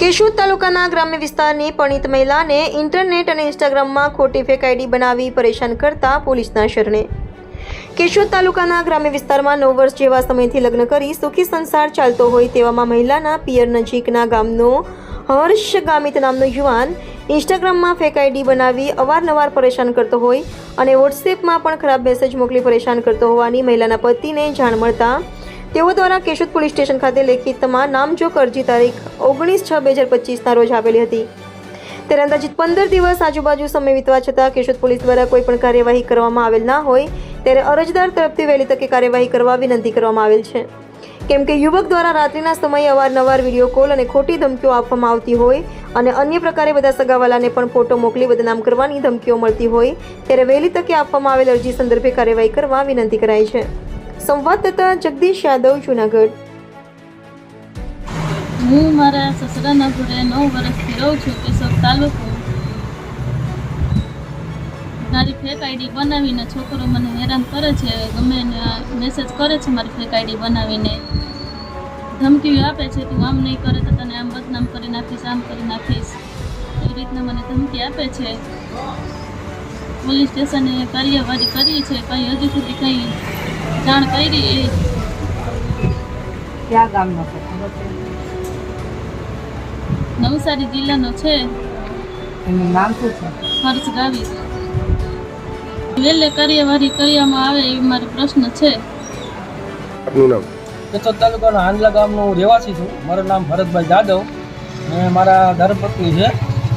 કેશોદ તાલુકાના ગ્રામ્ય વિસ્તારની પરિણીત મહિલાને ઇન્ટરનેટ અને ઇન્સ્ટાગ્રામમાં ખોટી ફેક આઈડી બનાવી પરેશાન કરતા પોલીસના શરણે. કેશોદ તાલુકાના ગ્રામ્ય વિસ્તારમાં નવ વર્ષ જેવા સમયથી લગ્ન કરી સુખી સંસાર ચાલતો હોય તેવામાં મહિલાના પિયર નજીકના ગામનો હર્ષ ગામિત નામનો યુવાન ઇન્સ્ટાગ્રામમાં ફેક આઈડી બનાવી અવારનવાર પરેશાન કરતો હોય અને વોટ્સએપમાં પણ ખરાબ મેસેજ મોકલી પરેશાન કરતો હોવાની મહિલાના પતિને જાણ મળતા તેઓ દ્વારા કેશોદ પોલીસ સ્ટેશન ખાતે લેખિતમાં નામજોગ અરજી તારીખ ઓગણીસ છ બે હજાર પચીસના રોજ આપેલી હતી. ત્યારે અંદાજિત પંદર દિવસ આજુબાજુ સમય વીતવા છતાં કેશોદ પોલીસ દ્વારા કોઈ પણ કાર્યવાહી કરવામાં આવેલ ના હોય, ત્યારે અરજદાર તરફથી વહેલી તકે કાર્યવાહી કરવા વિનંતી કરવામાં આવેલ છે. કેમ કે યુવક દ્વારા રાત્રિના સમયે અવારનવાર વીડિયો કોલ અને ખોટી ધમકીઓ આપવામાં આવતી હોય અને અન્ય પ્રકારે બધા સગાવાલાને પણ ફોટો મોકલી બદનામ કરવાની ધમકીઓ મળતી હોય, ત્યારે વહેલી તકે આપવામાં આવેલ અરજી સંદર્ભે કાર્યવાહી કરવા વિનંતી કરાઈ છે. સંવાદદાતા જગદીશ યાદવ, જુનાગઢ. હું મારા સસરાના ઘરે નવ વર્ષથી રહું છું કેશોદ તાલુકો મારી ફેક આઈડી બનાવીને છોકરો મને હેરાન કરે છે, ગમે એને મેસેજ કરે છે મારી ફેક આઈડી બનાવીને. ધમકીઓ આપે છે, તું આમ નહીં કરે તો તને આમ બદનામ કરી નાખીશ, આમ કરી નાખીશ. એ રીતના મને ધમકી આપે છે. પોલીસ સ્ટેશને કાર્યવાહી કરી છે, કંઈ હજુ સુધી કંઈ જાણ કરી એ. ક્યાં ગામનો છે? નવસારી જિલ્લાનો છે. એનું નામ શું છે? હર્ષ ગાવી વેલે કાર્યવાહી કરવામાં આવે એ મારો પ્રશ્ન છે. આપનું નામ? કેશોદ તાલુકાના હાંડલા ગામનો હું રહેવાસી છું. મારું નામ ભરતભાઈ જાદવ અને મારા ધર્મપત્ની છે.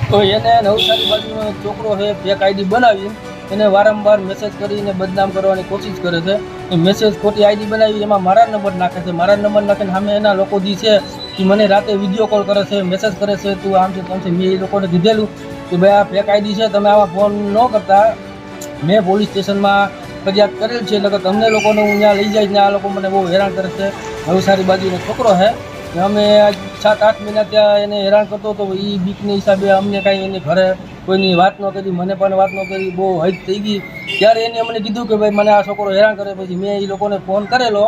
તો એને નવસારી બાજુનો એક છોકરો છે ફેક આઈડી બનાવી. એને વારંવાર મેસેજ કરીને બદનામ કરવાની કોશિશ કરે છે. એ મેસેજ ખોટી આઈડી બનાવી, એમાં મારા નંબર નાખે છે. મારા નંબર નાખીને સામે એના લોકો જે છે એ મને રાતે વીડિયો કોલ કરે છે મેસેજ કરે છે, તું આમ છે તેમ છે. મેં એ લોકોને કીધેલું કે ભાઈ, આ ફેક આઈડી છે, તમે આવા ફોન ન કરતા. મેં પોલીસ સ્ટેશનમાં ફરિયાદ કરેલ છે એટલે કે તમને લોકોને હું ત્યાં લઈ જાય ને આ લોકો મને બહુ હેરાન કરે છે. નવસારી બાજુનો છોકરો છે. અમે સાત, આઠ મહિના ત્યાં એને હેરાન કરતો હતો. એ બીકની હિસાબે અમને કાંઈ એની ઘરે કોઈની વાત ન કરી, મને પણ વાત ન કરી, બહુ હદ થઈ ગઈ. ત્યારે એને અમને કીધું કે ભાઈ, મને આ છોકરો હેરાન કરે પછી મેં એ લોકોને ફોન કરેલો.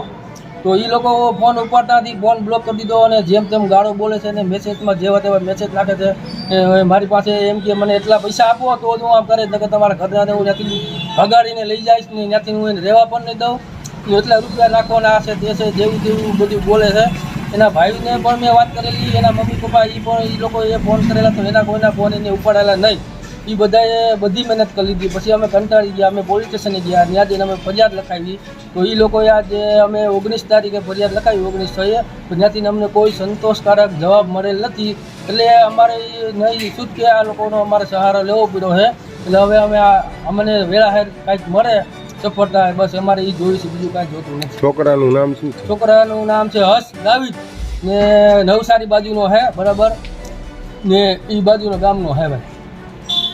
તો એ લોકો ફોન ઉપાડતાથી ફોન બ્લોક કરી દીધો અને જેમ તેમ ગાળો બોલે છે અને મેસેજમાં જેવા તેવા મેસેજ નાખે છે. મારી પાસે એમ કે મને એટલા પૈસા આપો, તો હું આમ કરે કે તમારા ઘરના હું ત્યાંથી ભગાડીને લઈ જઈશ ને ત્યાંથી હું એને રહેવા પણ નહીં દઉં. એટલા રૂપિયા નાખવાના છે, તે છે, જેવું તેવું બધું બોલે છે. એના ભાઈને પણ મેં વાત કરેલી, એના મમ્મી પપ્પા એ પણ એ લોકોએ ફોન કરેલા તો એના કોઈના ફોન એને ઉપાડેલા નહીં. એ બધાએ બધી મહેનત કરી લીધી. પછી અમે કંટાળી ગયા, અમે પોલીસ સ્ટેશને ગયા. ત્યાં જઈને અમે ફરિયાદ લખાવી. તો એ લોકોએ આજે અમે ઓગણીસ તારીખે ફરિયાદ લખાવી, ઓગણીસ છએ તો ત્યાંથી અમને કોઈ સંતોષકારક જવાબ મળેલ નથી. એટલે અમારે નહીં શું કે આ લોકોનો અમારે સહારો લેવો પડ્યો છે એટલે હવે અમે આ, અમને વેળાહેર કાંઈક મળે સફળતા બસ અમારે એ જોયું છે બીજું કાંઈ જોતું નથી. છોકરાનું નામ શું છે? છોકરાનું નામ છે હર્ષ દાવીદ. ને નવસારી બાજુનો હે બરાબર? ને એ બાજુનો ગામનો હે ભાઈ.